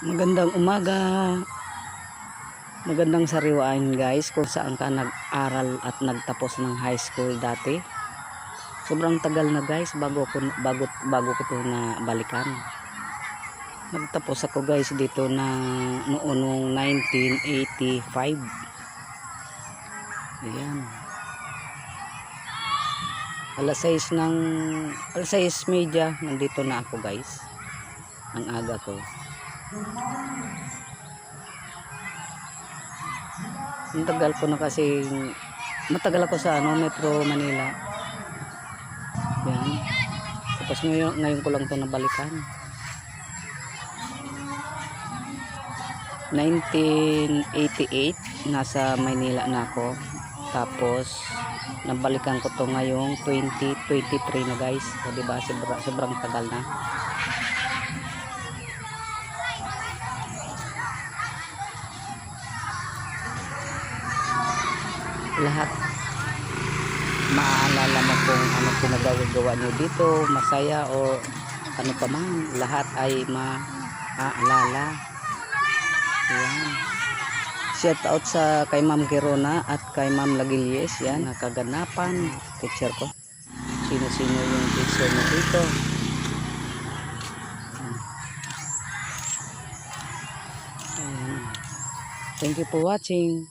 Magandang umaga. Magandang sariwaan guys kung saan ka nag-aral at nagtapos ng high school dati. Sobrang tagal na guys bago ko bago bago ko 'to na balikan. Nagtapos ako guys dito na noong 1985. Ayan. Alas 6 ng alas 6 media nandito na ako guys. Ang aga ko. Ang tagal ko na kasi matagal ako sa ano, Metro Manila. Yan. Tapos ngayon, ngayon ko lang to nabalikan. 1988 nasa Maynila na ako. Tapos nabalikan ko to ngayong 2023 na guys. O diba sobra, sobrang tagal na. Lahat. Maaalala mo kung ano pinagagawa nyo dito masaya o ano pa man lahat ay maaalala yan. Shout out sa kay ma'am Kirona at kay ma'am Lagilies yan nakaganapan. Teacher ko. Sino sino yung teacher mo dito? Thank you for watching